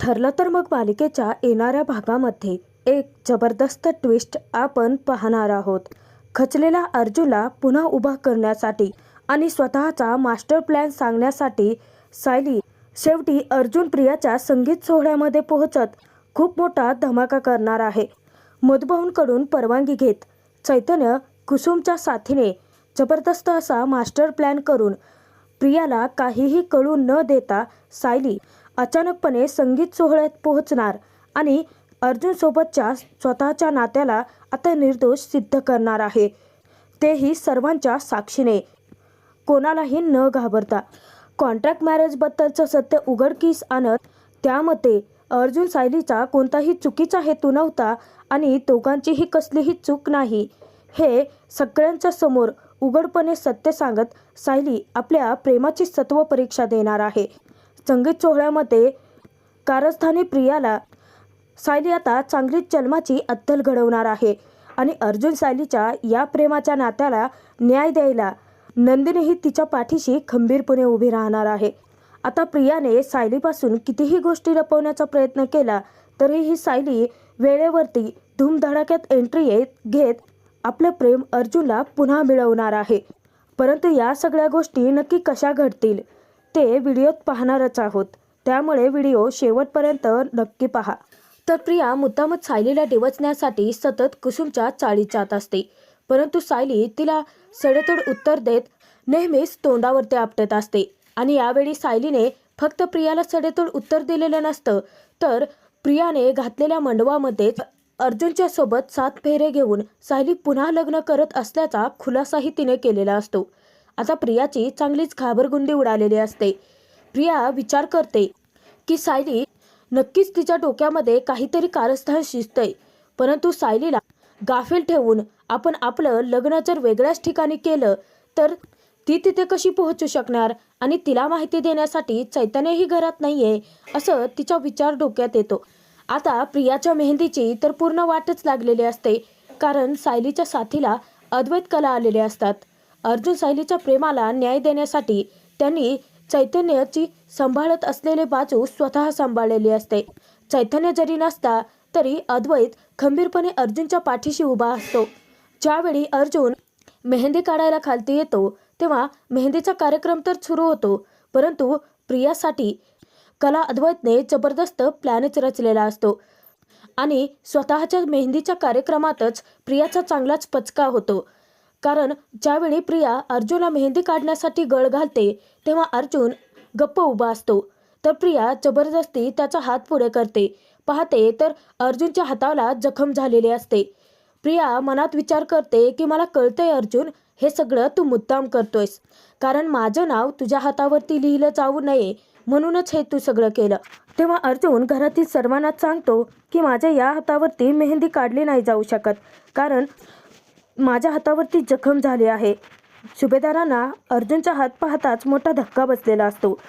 ठरलं तर मग मालिकेच्या येणाऱ्या भागामध्ये एक जबरदस्त ट्विस्ट आपण पाहणार आहोत. खचलेल्या अर्जुला पुन्हा उभा करण्यासाठी आणि स्वतःचा मास्टर प्लॅन सांगण्यासाठी सायली शेवटी अर्जुन प्रियाच्या संगीत सोहळ्यामध्ये पोहोचत खूप मोठा धमाका करणार आहे. मधुभाऊंकडून परवानगी घेत चैतन्य कुसुमच्या साथीने जबरदस्त असा मास्टर प्लॅन करून प्रियाला काहीही कळू न देता सायली अचानकपणे संगीत सोहळ्यात पोहोचणार आणि अर्जुनसोबतच्या स्वतःच्या नात्याला आता निर्दोष सिद्ध करणार आहे. तेही सर्वांच्या साक्षीने. कोणालाही न घाबरता. कॉन्ट्रॅक्ट मॅरेजबद्दलचं सत्य उघडकीस आणत त्यामध्ये अर्जुन सायलीचा कोणताही चुकीचा हेतू नव्हता आणि दोघांचीही कसलीही चूक नाही. हे सगळ्यांच्या समोर उघडपणे सत्य सांगत सायली आपल्या प्रेमाची सत्व परीक्षा देणार आहे. संगीत सोहळ्यामध्ये कारस्थानी प्रियाला सायली आता चांगलीच जन्माची अद्दल घडवणार आहे आणि अर्जुन सायलीच्या या प्रेमाच्या नात्याला न्याय द्यायला नंदिनीही तिच्या पाठीशी खंबीरपणे उभी राहणार आहे. आता प्रियाने सायलीपासून कितीही गोष्टी लपवण्याचा प्रयत्न केला तरीही सायली वेळेवरती धूमधडाक्यात एंट्री येत घेत आपलं प्रेम अर्जुनला पुन्हा मिळवणार आहे. परंतु या सगळ्या गोष्टी नक्की कशा घडतील? ते व्हिडिओत पाहणारच आहोत. त्यामुळे व्हिडिओ शेवटपर्यंत नक्की पहा. तर प्रिया मुद्दामच सायलीला डिवचण्यासाठी सतत कुसुमच्या चाळीत जात असते. परंतु सायली तिला सडेतोड उत्तर देत नेहमीच तोंडावर ते आपटत असते. आणि यावेळी सायलीने फक्त प्रियाला सडेतोड उत्तर दिलेलं नसतं तर प्रियाने घातलेल्या मंडवामध्ये अर्जुनच्या सोबत सात फेरे घेऊन सायली पुन्हा लग्न करत असल्याचा खुलासाही तिने केलेला असतो. आता प्रियाची चांगलीच घाबरगुंडी उडालेली असते. प्रिया विचार करते की सायली नक्कीच तिच्या डोक्यामध्ये काहीतरी कारस्थान शिजतंय. परंतु सायलीला गाफील ठेवून आपण आपलं लग्न जर वेगळ्याच ठिकाणी केलं तर ती तिथे कशी पोहोचू शकणार आणि तिला माहिती देण्यासाठी चैतन्यही घरात नाहीये असं तिचा विचार डोक्यात येतो. आता प्रियाच्या मेहंदीची तर पूर्ण वाटच लागलेली असते कारण सायलीच्या साथीला अद्वैत कला आलेले असतात. अर्जुन सायलीच्या प्रेमाला न्याय देण्यासाठी त्यांनी चैतन्याची सांभाळत असलेली बाजू स्वतः सांभाळलेली असते. चैतन्य जरी नसता तरी अद्वैत खंबीरपणे अर्जुनच्या पाठीशी उभा असतो. ज्यावेळी अर्जुन मेहंदी काढायला खालती येतो तेव्हा मेहंदीचा कार्यक्रम तर सुरू होतो परंतु प्रियासाठी कला अद्वैतने जबरदस्त प्लॅनच रचलेला असतो आणि स्वतःच्या मेहंदीच्या कार्यक्रमातच प्रियाचा चांगलाच पचका होतो. कारण ज्यावेळी प्रिया अर्जुनला मेहंदी काढण्यासाठी गळ घालते तेव्हा अर्जुन गप्प उभा असतो. तर प्रिया जबरदस्ती त्याचा हात पुढे करते. पाहते तर अर्जुनच्या हाताला जखम झालेली असते. प्रिया मनात विचार करते की मला कळतंय अर्जुन हे सगळं तू मुद्दाम करतोयस. कारण माझं नाव तुझ्या हातावरती लिहिलं जाऊ नये म्हणूनच हे तू सगळं केलं. तेव्हा अर्जुन घरातील सर्वांनाच सांगतो की माझ्या या हातावरती मेहंदी काढली नाही जाऊ शकत. कारण माझ्या हातावरती जखम झाली आहे. सुभेदारांना अर्जुनचा हात पाहताच मोठा धक्का बसलेला असतो.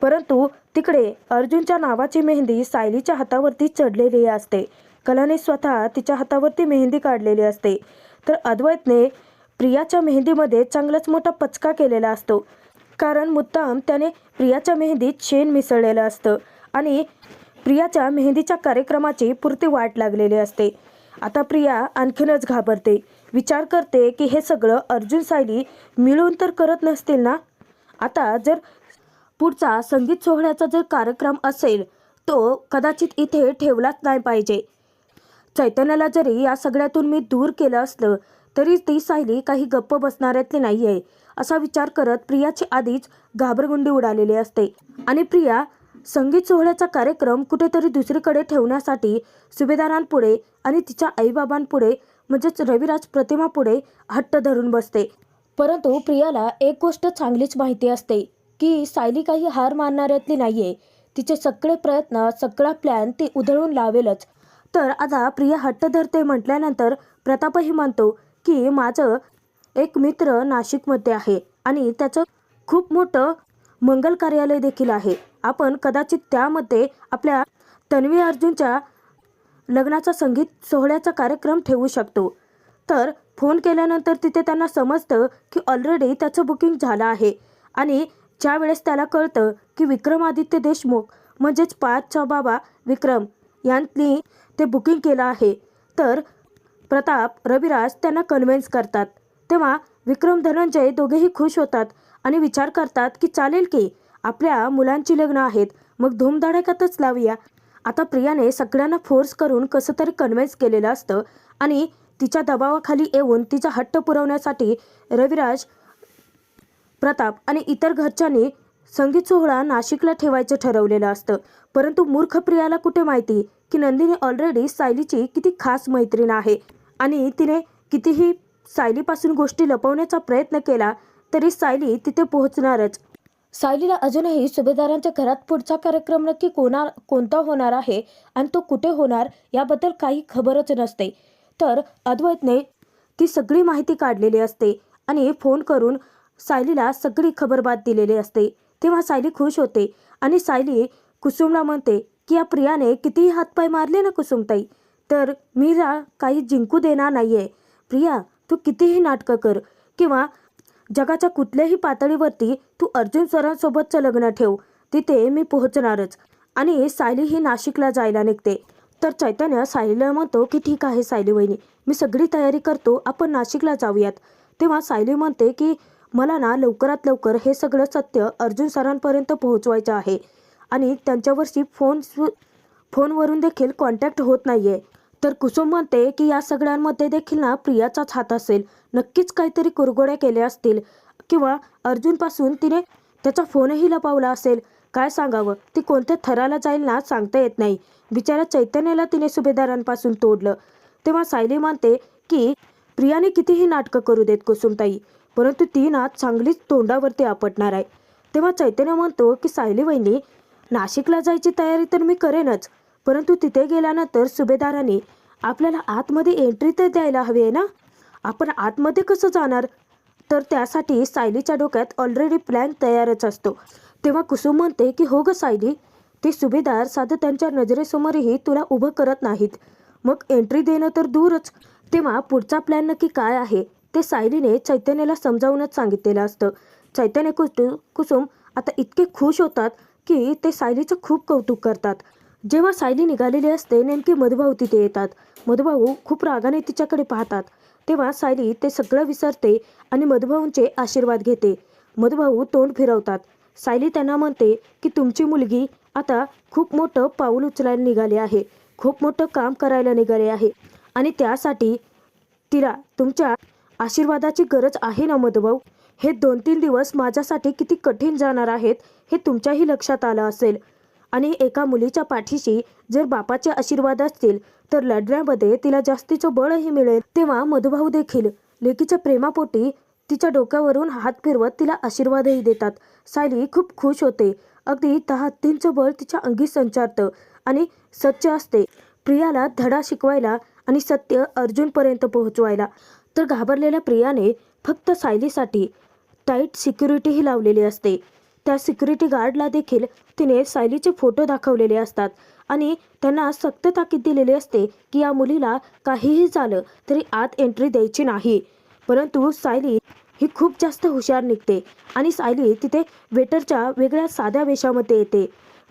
परंतु तिकडे अर्जुनच्या नावाची मेहंदी सायलीच्या हातावरती चढलेली असते. कलाने स्वतः तिच्या हातावरती मेहंदी काढलेली असते. तर अद्वैतने प्रियाच्या मेहंदीमध्ये चांगलाच मोठा पचका केलेला असतो. कारण मुद्दाम त्याने प्रियाच्या मेहंदीत शेण मिसळलेलं असतं आणि प्रियाच्या मेहंदीच्या कार्यक्रमाची पुरती वाट लागलेली असते. आता प्रिया आणखीनच घाबरते. विचार करते की हे सगळं अर्जुन सायली मिळून तर करत नसतील ना? आता जर पुढचा संगीत सोहळ्याचा जर कार्यक्रम असेल तो कदाचित इथे ठेवलाच नाही पाहिजे. चैतन्याला जरी या सगळ्यातून मी दूर केलं असलं तरी ती सायली काही गप्प बसणाऱ्यातली नाही आहे असा विचार करत प्रियाची आधीच घाबरगुंडी उडालेली असते. आणि प्रिया संगीत सोहळ्याचा कार्यक्रम कुठेतरी दुसरीकडे ठेवण्यासाठी सुभेदारांपुढे आणि तिच्या आईबाबांपुढे म्हणजेच रविराज प्रतिमापुढे हट्ट धरून बसते. परंतु प्रियाला एक गोष्ट चांगलीच माहिती असते की सायली काही हार मानणाऱ्यातली नाहीये. तिचे सगळे प्रयत्न सगळा प्लॅन ती उधळून लावेलच. तर आता प्रिया हट्ट धरते म्हटल्यानंतर प्रतापही मानतो की माझं एक मित्र नाशिकमध्ये आहे आणि त्याचं खूप मोठं मंगल कार्यालय देखील आहे. आपण कदाचित त्यामध्ये आपल्या तन्वी अर्जुनच्या लग्नाचा संगीत सोहळ्याचा कार्यक्रम ठेवू शकतो. तर फोन केल्यानंतर तिथे त्यांना समजतं की ऑलरेडी त्याचं बुकिंग झालं आहे. आणि ज्या वेळेस त्याला कळतं की विक्रमादित्य देशमुख म्हणजेच पाचचा बाबा विक्रम यांनी ते बुकिंग केलं आहे तर प्रताप रविराज त्यांना कन्व्हिन्स करतात. तेव्हा विक्रम धनंजय दोघेही खुश होतात आणि विचार करतात की चालेल की आपल्या मुलांची लग्न आहेत मग धूमधडाक्यातच लावूया. आता प्रियाने सगळ्यांना फोर्स करून कसं तरी कन्व्हिन्स केलेलं असतं आणि तिच्या दबावाखाली येऊन तिचा हट्ट पुरवण्यासाठी रविराज प्रताप आणि इतर घरच्यांनी संगीत सोहळा नाशिकला ठेवायचं ठरवलेलं असतं. परंतु मूर्ख प्रियाला कुठे माहिती? की नंदिनी ऑलरेडी सायलीची किती खास मैत्रीण आहे आणि तिने कितीही सायलीपासून गोष्टी लपवण्याचा प्रयत्न केला तरी सायली तिथे पोहोचणारच. सायलीला अजूनही सुभेदारांच्या घरात पुढचा कार्यक्रम नक्की कोणा कोणता होणार आहे आणि तो कुठे होणार याबद्दल काही खबरच नसते. तर अद्वैतने ती सगळी माहिती काढलेली असते आणि फोन करून सायलीला सगळी खबरबात दिलेली असते. तेव्हा सायली खुश होते आणि सायली कुसुमला म्हणते की या प्रियाने कितीही हातपाय मारले ना कुसुमताई तर मीरा काही जिंकू देणार नाहीये. प्रिया तू कितीही नाटकं कर किंवा जगाच्या कुठल्याही पातळीवरती तू अर्जुन सरांसोबतचं लग्न ठेव. तिथे मी पोहोचणारच. आणि सायली ही नाशिकला जायला निघते. तर चैतन्य सायलीला म्हणतो की ठीक आहे सायली वहिनी मी सगळी तयारी करतो. आपण नाशिकला जाऊयात. तेव्हा सायली म्हणते की मला ना लवकरात लवकर हे सगळं सत्य अर्जुन सरांपर्यंत पोहोचवायचं आहे. आणि त्यांच्यावरशी फोन फोनवरून देखील कॉन्टॅक्ट होत नाही आहे तर कुसुम म्हणते की या सगळ्यांमध्ये देखील ना प्रियाचाच हात असेल. नक्कीच काहीतरी कुरगोड्या केल्या असतील. किंवा अर्जुनपासून तिने त्याचा फोनही लपवला असेल. काय सांगावं? ती कोणत्या थराला जाईल ना सांगता येत नाही. बिचारा चैतन्याला तिने सुभेदारांपासून तोडलं. तेव्हा सायली मानते की प्रियाने कितीही नाटकं करू देत कुसुमताई परंतु ती ना चांगलीच तोंडावरती आपटणार आहे. तेव्हा चैतन्य म्हणतो की सायली वहिनी नाशिकला जायची तयारी तर मी करेनच परंतु तिथे गेल्यानंतर सुभेदारांनी आपल्याला आतमध्ये एंट्री तर द्यायला हवी आहे ना? आपण आतमध्ये कसं जाणार? तर त्यासाठी सायलीच्या डोक्यात ऑलरेडी प्लॅन तयारच असतो. तेव्हा कुसुम म्हणते की हो ग सायली ते सुभेदार साधं त्यांच्या नजरेसमोरही तुला उभं करत नाहीत. मग एंट्री देणं तर दूरच. तेव्हा पुढचा प्लॅन नक्की काय आहे ते सायलीने चैतन्याला समजावूनच सांगितलेलं असतं. चैतन्य कुसु कुसुम आता इतके खुश होतात की ते सायलीचं खूप कौतुक करतात. जेव्हा सायली निघालेली असते नेमकी मधुभाऊ तिथे येतात. मधुभाऊ खूप रागाने तिच्याकडे पाहतात. तेव्हा सायली ते सगळं विसरते आणि मधुभाऊंचे आशीर्वाद घेते. मधुभाऊ तोंड फिरवतात. सायली त्यांना म्हणते की तुमची मुलगी आता खूप मोठं पाऊल उचलायला निघाली आहे. खूप मोठं काम करायला निघाले आहे. आणि त्यासाठी तिला तुमच्या आशीर्वादाची गरज आहे ना मधुभाऊ? हे दोन तीन दिवस माझ्यासाठी किती कठीण जाणार आहेत हे तुमच्याही लक्षात आलं असेल. आणि एका मुलीच्या पाठीशी जर बापाचे आशीर्वाद असतील तर लढण्यामध्ये तिला जास्तीचं बळही मिळेल. तेव्हा मधुभाऊ देखील लेकीच्या प्रेमापोटी तिच्या डोक्यावरून हात फिरवत तिला आशीर्वादही देतात. सायली खूप खुश होते. अगदी दहा बळ तिच्या अंगी संचारतं आणि सत्य असते. प्रियाला धडा शिकवायला आणि सत्य अर्जुनपर्यंत पोहोचवायला. तर घाबरलेल्या प्रियाने फक्त सायलीसाठी टाईट सिक्युरिटीही लावलेली असते. त्या सिक्युरिटी गार्डला देखील तिने सायलीचे फोटो दाखवलेले असतात. आणि त्यांना सक्त ताकीद दिलेली असते की या मुलीला काहीही झालं तरी आत एंट्री द्यायची नाही. परंतु सायली ही खूप जास्त हुशार निघते आणि सायली तिथे वेटरच्या वेगळ्या साध्या वेशामध्ये येते.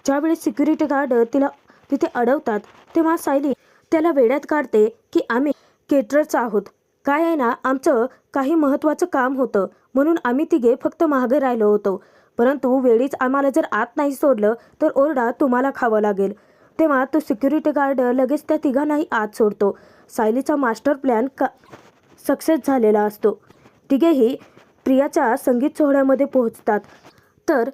ज्यावेळेस सिक्युरिटी गार्ड तिला तिथे अडवतात तेव्हा सायली त्याला वेड्यात काढते की आम्ही केटरच आहोत. काय आहे ना आमचं काही महत्त्वाचं काम होतं म्हणून आम्ही तिघे फक्त मागे राहिलो होतो. परंतु वेळीच आम्हाला जर आत नाही सोडलं तर ओरडा तुम्हाला खावं लागेल. तेव्हा तो सिक्युरिटी गार्ड लगेच त्या तिघांनाही आत सोडतो. सायलीचा मास्टर प्लॅन का सक्सेस झालेला असतो. तिघेही प्रियाच्या संगीत सोहळ्यामध्ये पोहोचतात. तर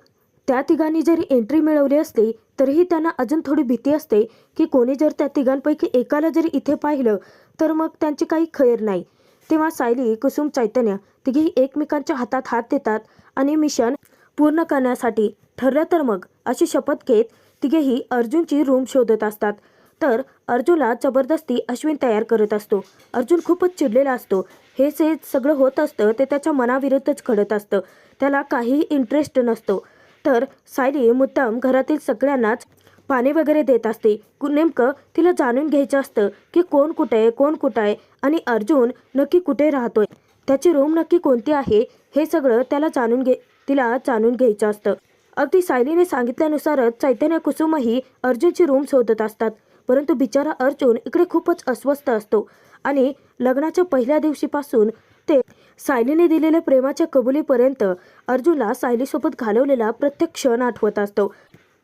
त्या तिघांनी जरी एंट्री मिळवली असली तरीही त्यांना अजून थोडी भीती असते की कोणी जर त्या तिघांपैकी एकाला जरी इथे पाहिलं तर मग त्यांची काही खैर नाही. तेव्हा सायली कुसुम चैतन्य तिघेही एकमेकांच्या हातात हात देतात आणि मिशन पूर्ण करण्यासाठी ठरलं तर मग अशी शपथ घेत तिघेही अर्जुनची रूम शोधत असतात. तर अर्जुनला जबरदस्ती अश्विन तयार करत असतो. अर्जुन खूपच चिडलेला असतो. हे जे सगळं होत असतं ते त्याच्या मनाविरुद्धच घडत असतं. त्याला काहीही इंटरेस्ट नसतो. तर सायली मुद्दाम घरातील सगळ्यांनाच पाणी वगैरे देत असते. नेमकं तिला जाणून घ्यायचं असतं की कोण कुठे आहे कोण कुठं आहे आणि अर्जुन नक्की कुठे राहतोय. त्याची रूम नक्की कोणती आहे हे सगळं त्याला जाणून घे तिला जाणून घ्यायचं असतं. अगदी सायलीने सांगितल्यानुसारच चैतन्य कुसुमही अर्जुनची रूम शोधत असतात. परंतु बिचारा अर्जुन इकडे खूपच अस्वस्थ असतो आणि लग्नाच्या पहिल्या दिवशीपासून ते सायलीने दिलेल्या प्रेमाच्या कबुलीपर्यंत अर्जुनला सायलीसोबत घालवलेला प्रत्येक क्षण आठवत असतो.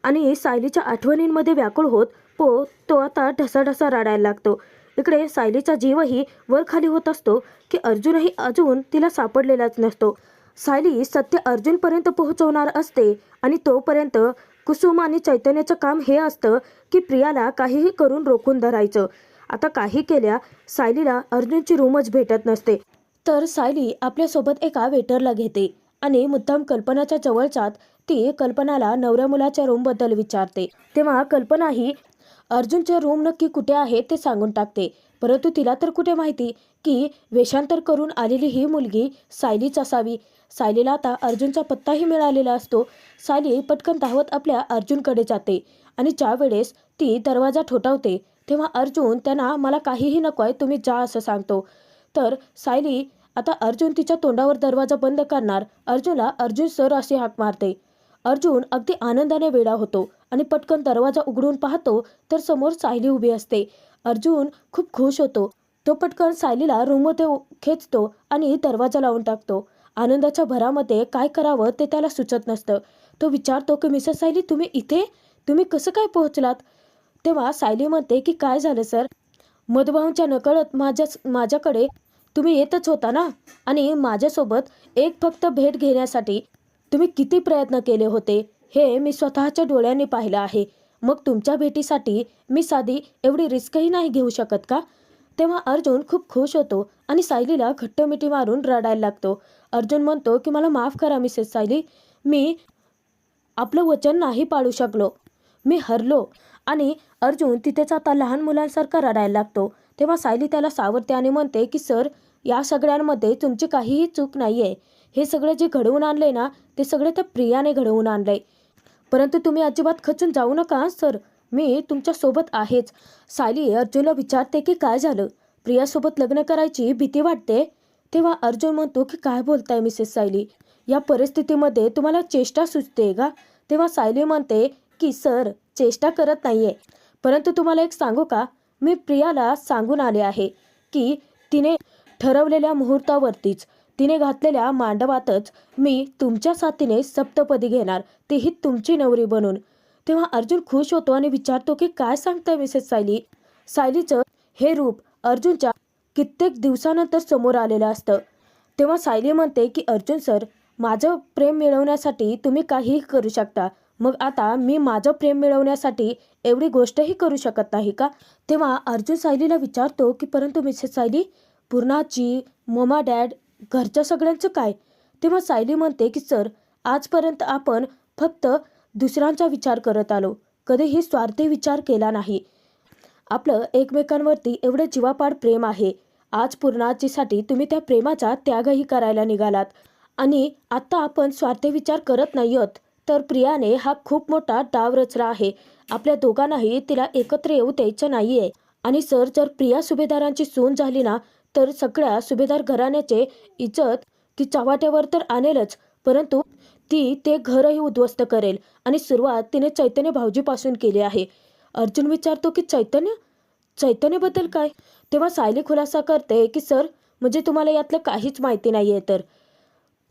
आणि सायलीच्या आठवणींमध्ये व्याकुळ होत पो तो आता ढसाढसा राडायला लागतो. इकडे सायलीचा जीवही वर खाली होत असतो की अर्जुनही अजून तिला सापडलेलाच नसतो. सायली सत्य अर्जुनपर्यंत पोहोचवणार असते आणि तोपर्यंत कुसुम आणि चैतन्याचं काम हे असतं की प्रियाला काहीही करून रोखून धरायचं. आता काही केल्या सायलीला अर्जुनची रूमच भेटत नसते. तर सायली आपल्यासोबत एका वेटरला घेते आणि मुद्दाम कल्पनाच्या जवळच्यात ती कल्पनाला नवऱ्या मुलाच्या रूमबद्दल विचारते. तेव्हा कल्पना ही अर्जुनचे रूम नक्की कुठे आहे ते सांगून टाकते. परंतु तिला तर कुठे माहिती की वेषांतर करून आलेली ही मुलगी सायलीच असावी. सायलीला आता अर्जुनचा पत्ताही मिळालेला असतो. सायली पटकन धावत आपल्या अर्जुनकडे जाते आणि ज्या वेळेस ती दरवाजा ठोठावते तेव्हा अर्जुन त्यांना मला काहीही नको आहे तुम्ही जा असं सांगतो. तर सायली आता अर्जुन तिच्या तोंडावर दरवाजा बंद करणार. अर्जुनला अर्जुन सर अशी हाक मारते. अर्जुन अगदी आनंदाने वेडा होतो आणि पटकन दरवाजा उघडून पाहतो तर समोर सायली उभी असते. अर्जुन खूप खुश होतो. तो पटकन सायलीला रूममध्ये खेचतो आणि दरवाजा लावून टाकतो. आनंदाच्या भरामध्ये काय करावं ते त्याला सुचत नसतं. तो विचारतो की मिसेस सायली तुम्ही इथे? तुम्ही कसं काय पोहोचलात? तेव्हा सायली म्हणते की काय झालं सर? मधुभाऊंच्या नकळत माझ्या माझ्याकडे तुम्ही येतच होता ना? आणि माझ्यासोबत एक फक्त भेट घेण्यासाठी तुम्ही किती प्रयत्न केले होते? हे मी स्वतःच्या डोळ्यांनी पाहिलं आहे. मग तुमच्या भेटीसाठी मी साधी एवढी रिस्कही नाही घेऊ शकत का? तेव्हा अर्जुन खूप खुश होतो आणि सायलीला घट्ट मिठी मारून रडायला लागतो. अर्जुन म्हणतो की मला माफ करा मिसेस सायली. मी आपलं वचन नाही पाळू शकलो. मी हरलो आणि अर्जुन तिथेच आता लहान मुलांसारखा रडायला लागतो. तेव्हा सायली त्याला सावरते आणि म्हणते की सर या सगळ्यांमध्ये तुमची काहीही चूक नाही आहे हे सगळं जे घडवून आणलंय ना ते सगळं त्या प्रियाने घडवून आणलंय. परंतु तुम्ही अजिबात खचून जाऊ नका सर. मी तुमच्यासोबत आहेच. सायली अर्जुनला विचारते की काय झालं? प्रियासोबत लग्न करायची भीती वाटते. तेव्हा अर्जुन म्हणतो की काय बोलताय मिसेस सायली? या परिस्थितीमध्ये तुम्हाला चेष्टा सुचते का? तेव्हा सायली म्हणते की सर चेष्टा करत नाहीये. परंतु तुम्हाला एक सांगू का? मी प्रियाला सांगून आले आहे की तिने ठरवलेल्या मुहूर्तावरतीच तिने घातलेल्या मांडवातच मी तुमच्या साथीने सप्तपदी घेणार. तीही तुमची नवरी बनून. तेव्हा अर्जुन खुश होतो आणि विचारतो की काय सांगताय मिसेस सायली? सायलीचं हे रूप अर्जुनच्या कित्येक दिवसानंतर समोर आलेलं असतं. तेव्हा सायली म्हणते की अर्जुन सर माझं प्रेम मिळवण्यासाठी तुम्ही काहीही करू शकता. मग आता मी माझं प्रेम मिळवण्यासाठी एवढी गोष्टही करू शकत नाही का? तेव्हा अर्जुन सायलीला विचारतो की परंतु मिसेस सायली पूर्णाची ममा डॅड घरच्या सगळ्यांचं काय? तेव्हा सायली म्हणते की सर आजपर्यंत आपण फक्त दुसऱ्यांचा विचार करत आलो. कधीही स्वार्थी विचार केला नाही. आपलं एकमेकांवरती एवढं जीवापाड प्रेम आहे. आज पूर्णाचीसाठी तुम्ही त्या प्रेमाचा त्यागही करायला निघालात. आणि आत्ता आपण स्वार्थी विचार करत नाही आहोत तर प्रियाने हा खूप मोठा डाव रचला आहे. आपल्या दोघांनाही तिला एकत्र येऊ द्यायचं नाही आहे आणि सर जर प्रिया सुभेदारांची सून झाली ना तर सगळ्या सुभेदार घराण्याचे इज्जत ती चव्हाट्यावर तर आणेलच. परंतु ती ते घरही उद्ध्वस्त करेल. आणि सुरुवात तिने चैतन्य भाऊजीपासून केली आहे. अर्जुन विचारतो की चैतन्य? चैतन्यबद्दल काय? तेव्हा सायली खुलासा करते की सर म्हणजे तुम्हाला यातलं काहीच माहिती नाही आहे तर.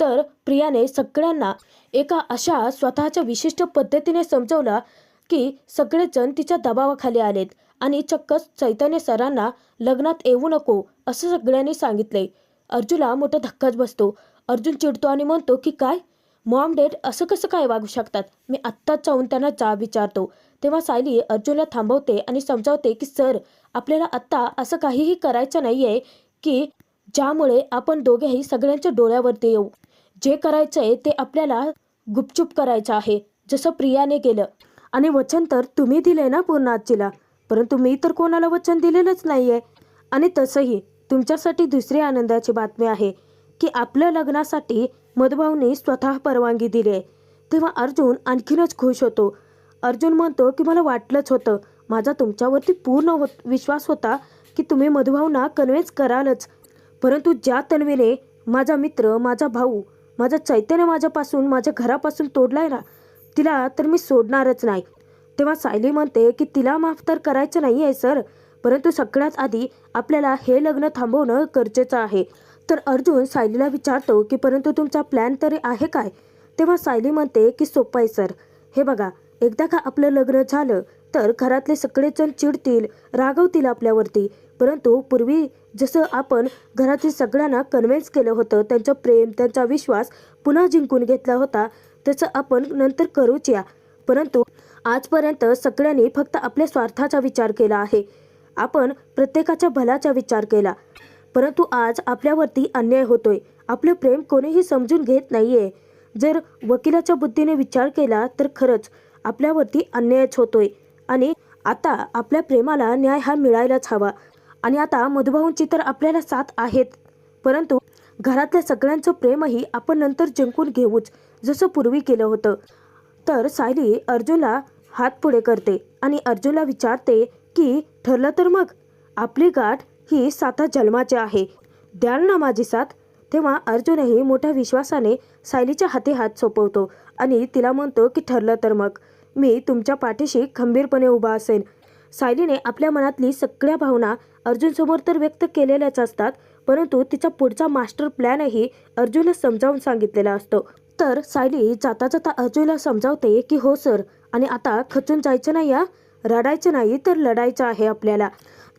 तर प्रियाने सगळ्यांना एका अशा स्वतःच्या विशिष्ट पद्धतीने समजवलं की सगळेजण तिच्या दबावाखाली आलेत. आणि चक्क चैतन्य सरांना लग्नात येऊ नको असं सगळ्यांनी सांगितलंय. अर्जुनला मोठा धक्काच बसतो. अर्जुन चिडतो आणि म्हणतो की काय? मॉम डेट असं कसं काय वागू शकतात? मी आत्ताच जाऊन त्यांना जा विचारतो. तेव्हा सायली अर्जुनला थांबवते आणि समजावते की सर आपल्याला आत्ता असं काहीही करायचं नाही आहे की ज्यामुळे आपण दोघेही सगळ्यांच्या डोळ्यावरती येऊ. जे करायचं आहे ते आपल्याला गुपचूप करायचं आहे जसं प्रियाने केलं. आणि वचन तर तुम्ही दिले ना पूर्ण आजीला? परंतु मी तर कोणाला वचन दिलेलंच नाही आहे आणि तसंही तुमच्यासाठी दुसरी आनंदाची बातमी आहे की आपल्या लग्नासाठी मधुभाऊनी स्वतः परवानगी दिली. आहे तेव्हा अर्जुन आणखीनच खुश होतो. अर्जुन म्हणतो की मला वाटलंच होतं. माझा तुमच्यावरती पूर्ण हो विश्वास होता की तुम्ही मधुभाऊंना कन्व्हिन्स करालच. परंतु ज्या तन्वीने माझा मित्र माझा भाऊ माझा चैतन्य माझ्यापासून माझ्या घरापासून तोडलाय ना तिला तर मी सोडणारच नाही. तेव्हा सायली म्हणते की तिला माफ तर करायचं नाही आहे सर. परंतु सगळ्यात आधी आपल्याला हे लग्न थांबवणं गरजेचं आहे. तर अर्जुन सायलीला विचारतो की परंतु तुमचा प्लॅन तरी आहे काय? तेव्हा सायली म्हणते की सोपं आहे सर. हे बघा एकदा का आपलं लग्न झालं तर घरातले सगळेजण चिडतील रागवतील आपल्यावरती. परंतु पूर्वी जसं आपण घरातील सगळ्यांना कन्व्हिन्स केलं होतं त्यांचं प्रेम त्यांचा विश्वास पुन्हा जिंकून घेतला होता तसं आपण नंतर करूच या. परंतु आजपर्यंत सगळ्यांनी फक्त आपल्या स्वार्थाचा विचार केला आहे. आपण प्रत्येकाच्या भलाचा विचार केला. परंतु आज आपल्यावरती अन्याय होतोय. आपलं प्रेम कोणीही समजून घेत नाहीये. जर वकिलाच्या बुद्धीने विचार केला तर खरंच आपल्यावरती अन्यायच होतोय. आणि आता आपल्या प्रेमाला न्याय हा मिळायलाच हवा. आणि आता मधुभाऊंची तर आपल्याला साथ आहेत परंतु घरातल्या सगळ्यांचं प्रेमही आपण नंतर जिंकून घेऊच जसं पूर्वी केलं होतं. तर सायली अर्जुनला हात पुढे करते आणि अर्जुनला विचारते की ठरलं तर मग? आपली गाठ ही साता जन्माची आहे. द्याल ना माझी साथ. तेव्हा अर्जुनही मोठ्या विश्वासाने सायलीच्या हाती हात सोपवतो आणि तिला म्हणतो की ठरलं तर मग. मी तुमच्या पाठीशी खंबीरपणे उभा असेन. सायलीने आपल्या मनातली सगळ्या भावना अर्जुनसमोर तर व्यक्त केलेल्याच असतात परंतु तिचा पुढचा मास्टर प्लॅनही अर्जुनला समजावून सांगितलेला असतो. तर सायली जाता जाता अर्जुनला समजावते की हो सर. आणि आता खचून जायचं नाही या रडायचं नाही तर लढायचं आहे आपल्याला.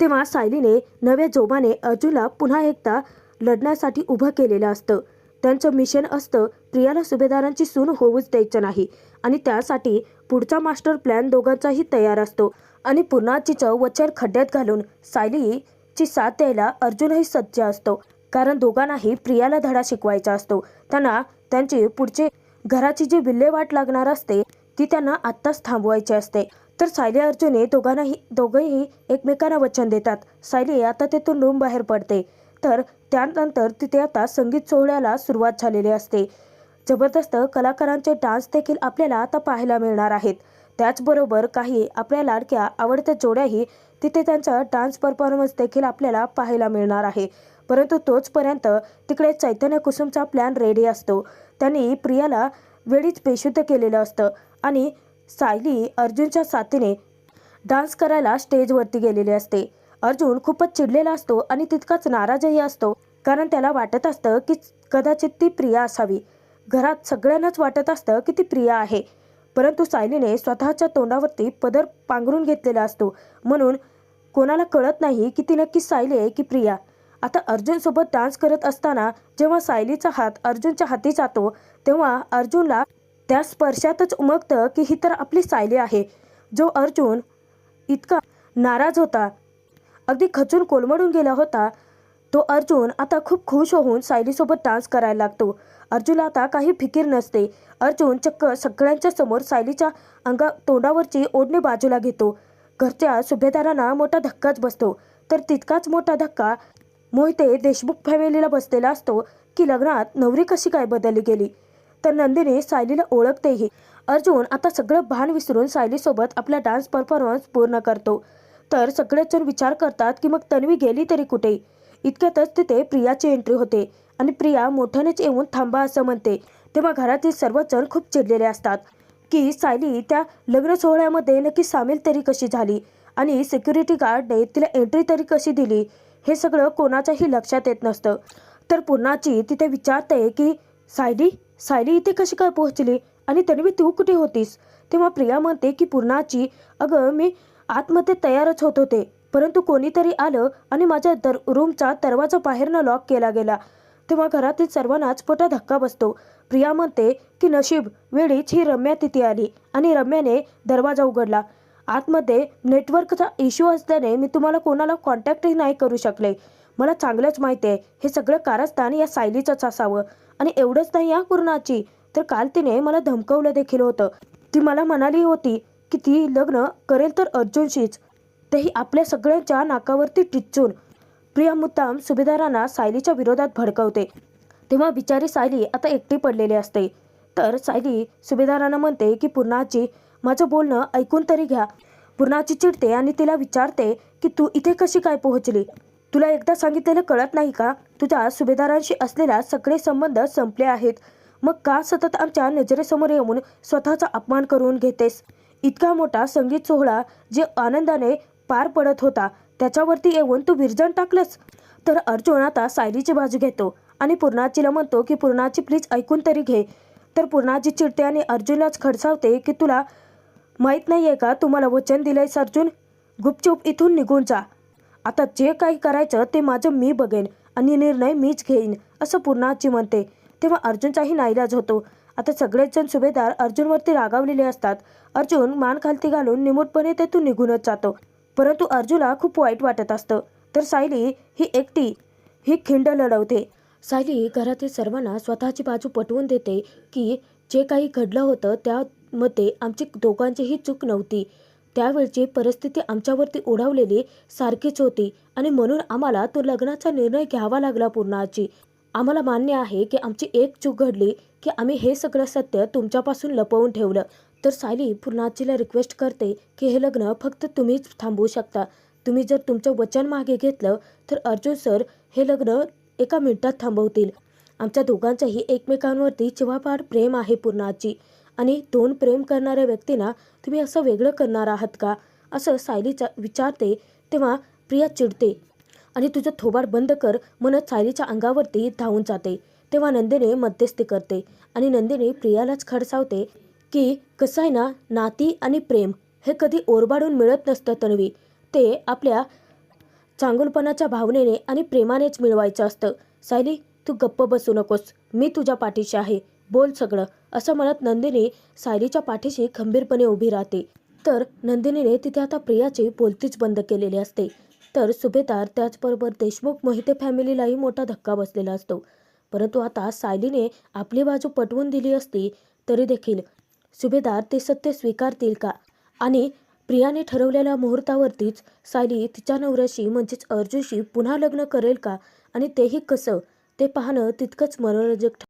तेव्हा सायलीने नव्या जोमाने अर्जुनला पुन्हा एकदा लढण्यासाठी उभं केलेलं असतं. त्यांचं मिशन असतं प्रियाला सुभेदारांची सून होऊच द्यायचं नाही. आणि त्यासाठी पुढचा मास्टर प्लॅन दोघांचाही तयार असतो. आणि पुन्हाचीचं वचन खड्ड्यात घालून सायलीची साथ द्यायला अर्जुनही सज्ज असतो. कारण दोघांनाही प्रियाला धडा शिकवायचा असतो. त्यांना त्यांची पुढचे घराची जी विल्हेवाट लागणार असते ती त्यांना आत्ताच थांबवायची असते. तर सायली अर्जुने दोघांनाही दोघंही एकमेकांना वचन देतात. सायली आता तेथून रूम बाहेर पडते. तर त्यानंतर तिथे आता संगीत सोहळ्याला सुरुवात झालेली असते. जबरदस्त कलाकारांचे डान्स देखील आपल्याला आता पाहायला मिळणार आहेत. त्याचबरोबर काही आपल्या लाडक्या आवडत्या जोड्याही तिथे त्यांचा डान्स परफॉर्मन्स देखील आपल्याला पाहायला मिळणार आहे. परंतु तोचपर्यंत तिकडे चैतन्य कुसुमचा प्लॅन रेडी असतो. त्यांनी प्रियाला वेळीच बेशुद्ध केलेलं असतं आणि सायली अर्जुनच्या साथीने डान्स करायला स्टेजवरती गेलेली असते. अर्जुन खूपच चिडलेला असतो आणि तितकाच नाराजही असतो. कारण त्याला वाटत असतं की कदाचित ती प्रिया असावी. घरात सगळ्यांनाच वाटत असतं की ती प्रिया आहे. परंतु सायलीने स्वतःच्या तोंडावरती पदर पांघरून घेतलेला असतो. म्हणून कोणाला कळत नाही की ती नक्की सायली आहे की प्रिया. आता अर्जुनसोबत डान्स करत असताना जेव्हा सायलीचा हात अर्जुनच्या हाती जातो तेव्हा अर्जुनला त्या स्पर्शातच उमगतं की ही तर आपली सायली आहे. जो अर्जुन इतका नाराज होता. अगदी खचून कोलमडून गेला होता. तो अर्जुन आता खूप खुश होऊन सायलीसोबत डान्स करायला लागतो. अर्जुनला आता काही फिकीर नसते. अर्जुन चक्क सगळ्यांच्या समोर सायलीच्या अंगा तोंडावरची ओढणी बाजूला घेतो. घरच्या सुभेदारांना मोठा धक्काच बसतो. तर तितकाच मोठा धक्का मोहिते देशमुख फॅमिलीला बसलेला असतो की लग्नात नवरी कशी काय बदलली गेली? तर नंदिनी सायलीला ओळखतेही. अर्जुन आता सगळं भान विसरून सायलीसोबत आपला डान्स परफॉर्मन्स पूर्ण करतो. तर सगळेच जण विचार करतात की मग तन्वी गेली तरी कुठे? इतक्यातच तिथे प्रियाची एंट्री होते आणि प्रिया मोठ्यानेच येऊन थांबा असं म्हणते. तेव्हा घरातील सर्वच जण खूप चिडलेले असतात की सायली त्या लग्न सोहळ्यामध्ये नक्की सामील तरी कशी झाली आणि सिक्युरिटी गार्डने तिला एंट्री तरी कशी दिली? हे सगळं कोणाच्याही लक्षात येत नसतं. तर पूर्णाची तिथे विचारते की सायली सायली इथे कशी काय पोहोचली? आणि तन्वी तू कुठे होतीस? तेव्हा प्रिया म्हणते की पूर्णाची अगं मी आतमध्ये तयारच होत होते. परंतु कोणीतरी आलं आणि माझ्या दर रूमचा दरवाजा बाहेरनं लॉक केला गेला. तेव्हा घरातील सर्वांनाच मोठा धक्का बसतो. प्रिया म्हणते की नशीब वेळीच ही रम्या तिथे आली आणि रम्याने दरवाजा उघडला. आतमध्ये नेटवर्कचा इश्यू असल्याने मी तुम्हाला कोणाला कॉन्टॅक्टही नाही करू शकले. मला चांगलंच माहिती आहे. हे सगळं कारस्थान या सायलीचंच असावं. आणि एवढंच नाही या पूर्णाची तर काल तिने मला धमकवलं देखील होतं. ती मला म्हणाली होती की ती लग्न करेल तर अर्जुनशीच. तेही आपल्या सगळ्यांच्या नाकावरती टिच्चून प्रिया मुद्दाम सुभेदारांना सायलीच्या विरोधात भडकवते. तेव्हा बिचारी सायली आता एकटी पडलेली असते. तर सायली सुभेदारांना म्हणते की पूर्णाची माझं बोलणं ऐकून तरी घ्या. पूर्णाची चिडते आणि तिला विचारते की तू इथे कशी काय पोहोचली? तुला एकदा सांगितलेलं कळत नाही का? तुझ्या सुभेदारांशी असलेला सगळे संबंध संपले आहेत. मग का सतत आमच्या नजरेसमोर येऊन स्वतःचा अपमान करून घेतेस? इतका मोठा संगीत सोहळा जे आनंदाने पार पडत होता त्याच्यावरती येऊन तू विरजण टाकलंस? तर अर्जुन आता सायलीची बाजू घेतो आणि पूर्णाजीला म्हणतो की पूर्णाची प्लीज ऐकून तरी घे. तर पूर्णाजी चिडते आणि अर्जुनलाच खडसावते की तुला माहीत नाही आहे का तुम्हाला वचन दिलंयस अर्जुन? गुपचूप इथून निघून जा. आता जे काही करायचं ते माझं मी बघेन आणि निर्णय मीच घेईन असं पूर्णाची म्हणते. तेव्हा अर्जुनचाही नाईलाज होतो. आता सगळेच जण सुभेदार अर्जुनवरती रागावलेले असतात. अर्जुन मान खालती घालून निमूटपणे तेथून निघूनच जातो. परंतु अर्जुला खूप वाईट वाटत असतं. तर सायली ही एकटी ही खिंड लढवते. सायली घरातील सर्वांना स्वतःची बाजू पटवून देते की जे काही घडलं होतं त्यामध्ये आमची दोघांचीही चूक नव्हती. त्यावेळची परिस्थिती आमच्यावरती ओढावलेली सारखीच होती आणि म्हणून आम्हाला तो लग्नाचा निर्णय घ्यावा लागला पूर्णाची आम्हाला मान्य आहे की आमची एक चूक घडली की आम्ही हे सगळं सत्य तुमच्यापासून लपवून ठेवलं. तर सायली पूर्णाजीला रिक्वेस्ट करते की हे लग्न फक्त तुम्हीच थांबवू शकता. तुम्ही जर तुमचं वचन मागे घेतलं तर अर्जुन सर हे लग्न एका मिनिटात थांबवतील. आमच्या दोघांचंही एकमेकांवरती चिवापाड प्रेम आहे पूर्णाची आणि दोन प्रेम करणाऱ्या व्यक्तींना तुम्ही असं वेगळं करणार आहात का? असं सायलीचा विचारते तेव्हा प्रिया चिडते. आणि तुझं थोबाड बंद कर म्हणत सायलीच्या अंगावरती धावून जाते. तेव्हा नंदिनी मध्यस्थी करते आणि नंदिनी प्रियालाच खडसावते की कसं आहे ना नाती आणि प्रेम हे कधी ओरबाडून मिळत नसतं तन्वी. ते आपल्या चांगुलपणाच्या भावनेने आणि प्रेमानेच मिळवायचं असतं. सायली तू गप्प बसू नकोस. मी तुझ्या पाठीशी आहे. बोल सगळं. असं म्हणत नंदिनी सायलीच्या पाठीशी खंबीरपणे उभी राहते. तर नंदिनीने तिथे आता प्रियाची बोलतीच बंद केलेली असते. तर सुभेदार त्याचबरोबर देशमुख मोहिते फॅमिलीलाही मोठा धक्का बसलेला असतो. परंतु आता सायलीने आपली बाजू पटवून दिली असती तरी देखील सुभेदार ते सत्य स्वीकारतील का? आणि प्रियाने ठरवलेल्या मुहूर्तावरतीच सायली तिच्या नवऱ्याशी म्हणजेच अर्जुनशी पुन्हा लग्न करेल का? आणि तेही कसं? ते पाहणं तितकंच मनोरंजक